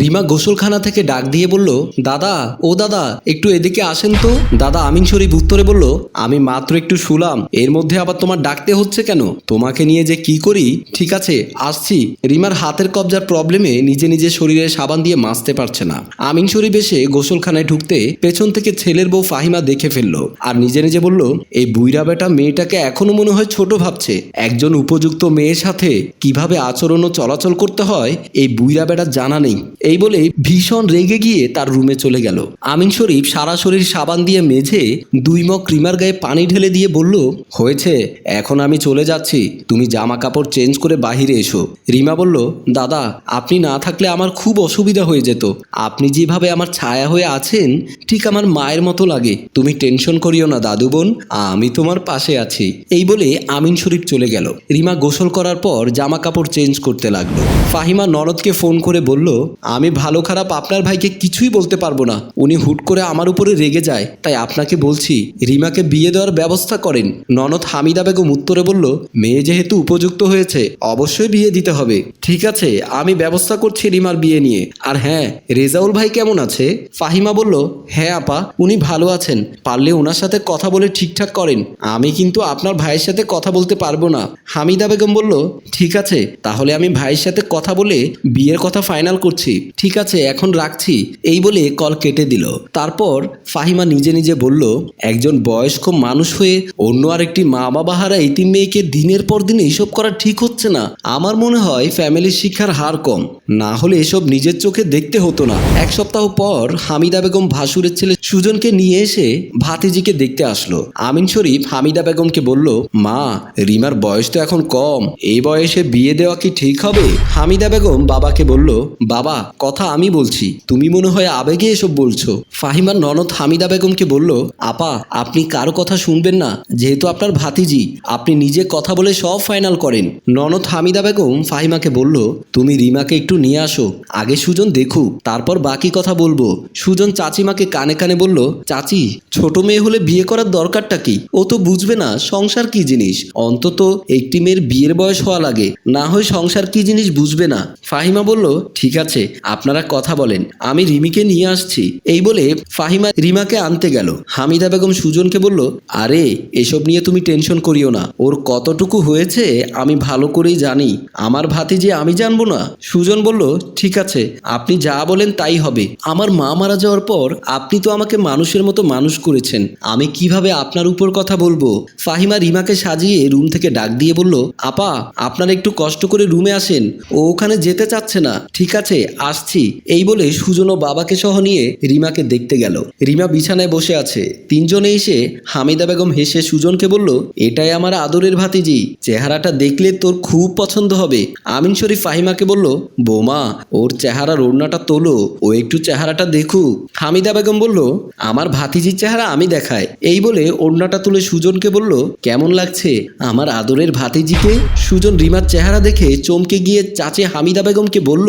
রিমা গোসলখানা থেকে ডাক দিয়ে বলল, দাদা, ও দাদা, একটু এদিকে আসেন তো। দাদা আমিন শরীফ উত্তরে বলল, আমি মাত্র একটু শুলাম, এর মধ্যে আবার তোমার ডাকতে হচ্ছে কেন? তোমাকে নিয়ে যে কি করি? ঠিক আছে, আসছি। রিমার হাতের কবজার প্রবলেমে নিজে নিজে শরীরে সাবান দিয়ে মাজতে পারছে না। আমিন শরীফ এসে গোসলখানায় ঢুকতে পেছন থেকে ছেলের বউ ফাহিমা দেখে ফেলল আর নিজে নিজে বলল, এই বুইরা বেটা মেয়েটাকে এখনও মনে হয় ছোট ভাবছে। একজন উপযুক্ত মেয়ের সাথে কীভাবে আচরণ ও চলাচল করতে হয়, এই বুইরা বেটা জানা নেই। এই বলে ভীষণ রেগে গিয়ে তার রুমে চলে গেল। আমিন শরীফ সারা শরীর সাবান দিয়ে মেঝে দুই মগ ক্রিমার গায়ে পানি ঢেলে দিয়ে বলল, হয়েছে, এখন আমি চলে যাচ্ছি। তুমি জামা কাপড় চেঞ্জ করে বাহিরে এসো। রিমা বলল, দাদা, আপনি না থাকলে আমার খুব অসুবিধা হয়ে যেত। আপনি যেভাবে আমার ছায়া হয়ে আছেন, ঠিক আমার মায়ের মতো লাগে। তুমি টেনশন করিও না, দাদু বোন, আমি তোমার পাশে আছি। এই বলে আমিন শরীফ চলে গেল। রিমা গোসল করার পর জামা কাপড় চেঞ্জ করতে লাগল। ফাহিমা নরদকে ফোন করে বলল আমি ভালো খারাপ আপনার ভাইকে কিছুই বলতে পারব না। উনি হুট করে আমার উপরে রেগে যায়। তাই আপনাকে বলছি, রিমাকে বিয়ে দেওয়ার ব্যবস্থা করেন। ননদ হামিদা বেগম উত্তরে বলল, মেয়ে যেহেতু উপযুক্ত হয়েছে, অবশ্যই বিয়ে দিতে হবে। ঠিক আছে, আমি ব্যবস্থা করছি রিমার বিয়ে নিয়ে। আর হ্যাঁ রেজাউল ভাই কেমন আছে? ফাহিমা বলল হ্যাঁ আপা, উনি ভালো আছেন। পারলে ওনার সাথে কথা বলে ঠিকঠাক করেন। আমি কিন্তু আপনার ভাইয়ের সাথে কথা বলতে পারব না। হামিদা বেগম বলল, ঠিক আছে, তাহলে আমি ভাইয়ের সাথে কথা বলে বিয়ের কথা ফাইনাল করছি। ঠিক আছে, এখন রাখছি। এই বলে কল কেটে দিল। তারপর ফাহিমা নিজে নিজে বলল, একজন বয়স্ক মানুষ হয়ে অন্য আরেকটি মা বাবা হারা এতিম মেয়েকে দিনের পর দিন এইসব করা ঠিক হচ্ছে না। আমার মনে হয় ফ্যামিলির শিক্ষার হার কম। না হলে এসব নিজের চোখে দেখতে হতো না। এক সপ্তাহ পর হামিদা বেগম ভাসুরের ছেলে সুজনকে নিয়ে এসে ভাতিজিকে দেখতে আসলো। আমিন শরীফ হামিদা বেগমকে বলল, মা, রিমার বয়স তো এখন কম। এই বয়সে বিয়ে দেওয়া কি ঠিক হবে? হামিদা বেগম বাবাকে বলল, বাবা কথা আমি বলছি। তুমি মনে হয় আবেগে এসব বলছো। ফাহিমার ননদ হামিদা বেগমকে বলল, আপা, আপনি কারও কথা শুনবেন না। যেহেতু আপনার ভাতিজি, আপনি নিজে কথা বলে সব ফাইনাল করেন। ননদ হামিদা বেগম ফাহিমাকে বলল, তুমি রিমাকে একটু নিয়ে আসো। আগে সুজন দেখুক, তারপর বাকি কথা বলব। সুজন চাচিমাকে কানে কানে বলল, চাচি, ছোট মেয়ে হলে বিয়ে করার দরকারটা কি? ও তো বুঝবে না সংসার কি জিনিস। অন্তত একটি মেয়ের বিয়ের বয়স হওয়া লাগে। না হয় সংসার কি জিনিস বুঝবে না। ফাহিমা বলল, ঠিক আছে আপনারা কথা বলেন। আমি রিমিকে নিয়ে আসছি। এই বলে ফাহিমা রিমাকে আনতে গেল। হামিদা বেগম সুজনকে বলল, আরে, এসব নিয়ে তুমি টেনশন করিও না। ওর কতটুকু হয়েছে আমি ভালো করেই জানি। আমার ভাতি যে আমি জানব না। সুজন বলল, ঠিক আছে, আপনি যা বলেন তাই হবে। আমার মা মারা যাওয়ার পর আপনি তো আমাকে মানুষের মতো মানুষ করেছেন। আমি কীভাবে আপনার উপর কথা বলব? ফাহিমা রিমাকে সাজিয়ে রুম থেকে ডাক দিয়ে বলল, আপা, আপনারা একটু কষ্ট করে রুমে আসেন। ও ওখানে যেতে চাচ্ছে না। ঠিক আছে আসছি। এই বলে সুজন ও বাবাকে সহ নিয়ে রিমাকে দেখতে গেল। রিমা বিছানায় বসে আছে। তিনজনে এসে হামিদা বেগম হেসে সুজনকে বলল, এটাই আমার আদরের ভাতিজি। চেহারাটা দেখলে তোর খুব পছন্দ হবে। আমিন শরীফ ফাহিমাকে বলল, বোমা, ওর চেহারার ওড়নাটা তোলো। ও একটু চেহারাটা দেখুক। হামিদা বেগম বলল, আমার ভাতিজির চেহারা আমি দেখাই। এই বলে ওড়নাটা তুলে সুজনকে বলল, কেমন লাগছে আমার আদরের ভাতিজিকে? সুজন রিমার চেহারা দেখে চমকে গিয়ে চাচে হামিদা বেগমকে বলল,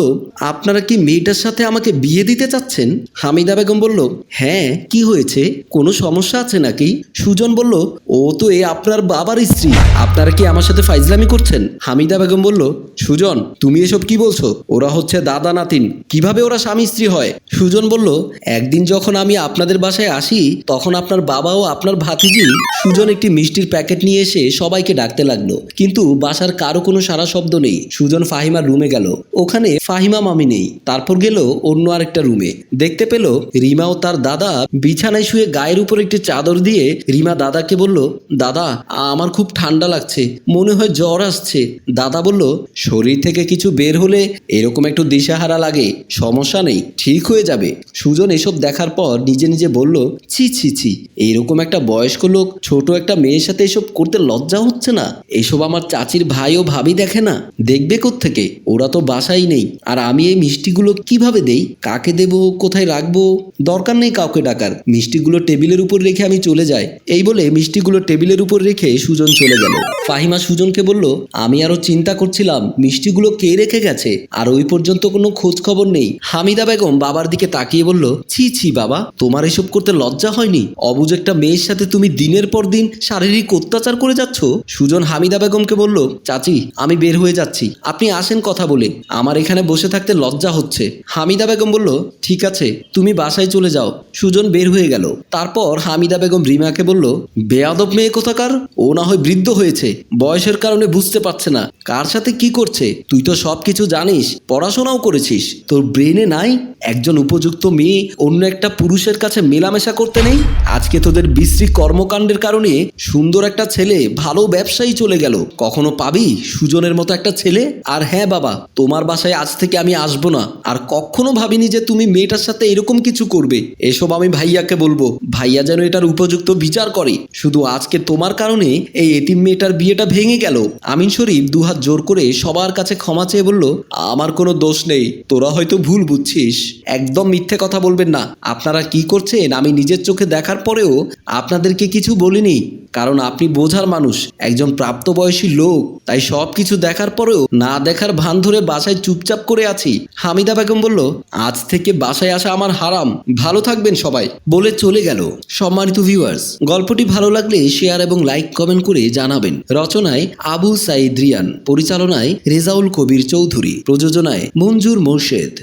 আপনারা কি মেয়েটার সাথে আমাকে বিয়ে দিতে চাচ্ছেন? হামিদা বেগম বলল হ্যাঁ কি হয়েছে? কোনো সমস্যা আছে নাকি? সুজন বলল, ও তো এ আপনার বাবার স্ত্রী। আপনারা কি আমার সাথে ফাইজলামি করছেন? হামিদা বেগম বলল, সুজন, তুমি এসব কি বলছো? ওরা হচ্ছে দাদা নাতিন। কীভাবে ওরা স্বামী স্ত্রী হয়? সুজন বলল, একদিন যখন আমি আপনাদের বাসায় আসি, তখন আপনার বাবা ও আপনার ভাতিজি সুজন একটি মিষ্টির প্যাকেট নিয়ে এসে সবাইকে ডাকতে লাগল। কিন্তু বাসার কারও কোনো সারা শব্দ নেই। সুজন ফাহিমার রুমে গেল। ওখানে ফাহিমা মামি নেই। তারপর গেল অন্য আরেকটা রুমে। দেখতে পেল রিমা ও তার দাদা বিছানায় শুয়ে গায়ের উপর একটি চাদর দিয়ে রিমা দাদাকে বলল, দাদা, আমার খুব ঠান্ডা লাগছে, মনে হয় জ্বর আসছে। দাদা বলল, শরীর থেকে কিছু বের হলে এরকম একটু দিশাহারা লাগে, সমস্যা নেই, ঠিক হয়ে যাবে। সুজন এসব দেখার পর নিজে নিজে বলল, ছি ছি ছি এইরকম একটা বয়স্ক লোক ছোট একটা মেয়ের সাথে এসব করতে লজ্জা হচ্ছে না। এসব আমার চাচির ভাই ও ভাবি দেখে না। দেখবে থেকে ওরা তো বাসাই নেই, আর আমি এই মিষ্টিগুলো কীভাবে দেই? কাকে দেব? কোথায় রাখব? দরকার নেই কাউকে ডাকার। মিষ্টিগুলো টেবিলের উপর রেখে আমি চলে যাই। এই বলে মিষ্টিগুলো টেবিলের উপর রেখে সুজন চলে গেল। ফাহিমা সুজনকে বলল, আমি আরও চিন্তা করছিলাম, মিষ্টিগুলো কে রেখে গেছে? আর ওই পর্যন্ত কোনো খোঁজ খবর নেই। হামিদা বেগম বাবার দিকে তাকিয়ে বলল, ছি ছি বাবা, তোমার এসব করতে লজ্জা হয়নি? অবুজ একটা মেয়ের সাথে তুমি দিনের পর দিন শারীরিক অত্যাচার করে যাচ্ছ? সুজন হামিদা বেগমকে বলল, চাচি, আমি বের হয়ে যাচ্ছি। আপনি আসেন কথা বলে। আমার এখানে বসে থাকতে লজ্জা হচ্ছে। হামিদা বেগম বলল, ঠিক আছে, তুমি বাসায় চলে যাও। সুজন বের হয়ে গেল। তারপর হামিদা বেগম রিমাকে বলল, বেয়াদব মেয়ে কোথাকার? ও না হয় বৃদ্ধ হয়েছে। বয়সের কারণে বুঝতে পারছে না। কার সাথে কি করছে? তুই তো সব কিছু জানিস, পড়াশোনাও করেছিস। তোর ব্রেনে নাই একজন উপযুক্ত মেয়ে, অন্য একটা পুরুষের কাছে মেলামেশা করতে নেই? আজকে তোদের বিশ্রী কর্মকাণ্ডের কারণে সুন্দর একটা ছেলে, ভালো ব্যবসায়ী চলে গেল। কখনো পাবি সুজনের মতো একটা ছেলে? আর হ্যাঁ বাবা, তোমার বাসায় আজ থেকে আমি আসব না। আর কখনো ভাবিনি যে তুমি মেয়েটার সাথে এরকম কিছু করবে। এসব আমি ভাইয়াকে বলব। ভাইয়া যেন এটার উপযুক্ত বিচার করে। শুধু আজকে তোমার কারণে এই এতিম মেয়েটার বিয়েটা ভেঙে গেল। আমিন শরীফ দুহাত জোর করে সবার কাছে ক্ষমা চেয়ে বলল, আমার কোনো দোষ নেই, তোরা হয়তো ভুল বুঝছিস। একদম মিথ্যে কথা বলবেন না। আপনারা কি করছেন? আমি নিজের চোখে দেখার পরেও আপনাদেরকে কিছু বলিনি। কারণ আপনি বোঝার মানুষ, একজন প্রাপ্তবয়সী লোক, তাই সব কিছু দেখার পরেও না দেখার ভান ধরে বাসায় চুপচাপ করে আছি। হামিদা বেগম বলল, আজ থেকে বাসায় আসা আমার হারাম, ভালো থাকবেন সবাই। বলে চলে গেল সম্মানিত ভিউয়ার্স গল্পটি ভালো লাগলে শেয়ার এবং লাইক কমেন্ট করে জানাবেন। রচনায় আবু সাইদ রিয়ান, পরিচালনায় রেজাউল কবির চৌধুরী, প্রযোজনায় মঞ্জুর মোর্শেদ।